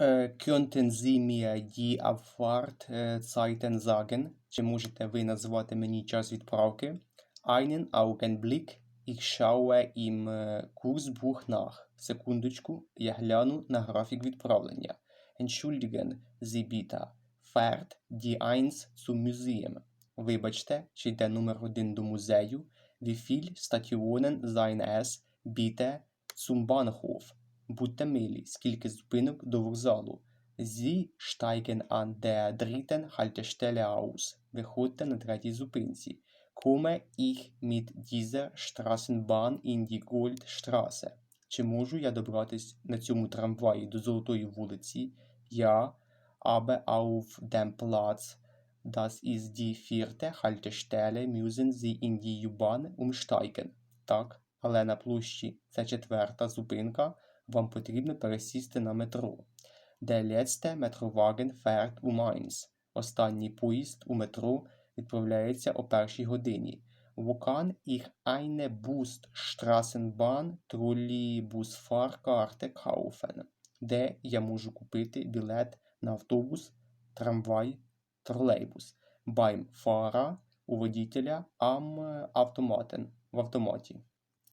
Е, Könnten Sie mir die Abfahrt е, Zeiten sagen? Чи можете ви назвати мені час відправки? Einen Augenblick, ich schaue im е, Kursbuch nach. Секундочку, я гляну на графік відправлення. Entschuldigen Sie bitte, fährt die 1 zum Museum? Вибачте, чи йде номер один до музею? Wie viel Stationen seien es bitte zum Bahnhof? Будьте милі, скільки зупинок до вокзалу. Sie steigen an der dritten Haltestelle aus. Виходьте на третій зупинці. Komme ich mit dieser Straßenbahn in die Goldstraße? Чи можу я добратись на цьому трамваї до Золотої вулиці? Ja, aber auf dem Platz, das ist die vierte Haltestelle, müssen Sie in die U-Bahn. Так, але на площі це четверта зупинка, вам потрібно пересісти на метро. Der letzte Metrowagen fährt um eins. Останній поїзд у метро відправляється о першій годині. Wo kann ich eine Bus-Straßenbahn Trolleybusfahrkarte kaufen? Де я можу купити білет на автобус, трамвай, тролейбус? Beim Fahrer у водителя am Automaten в автоматі.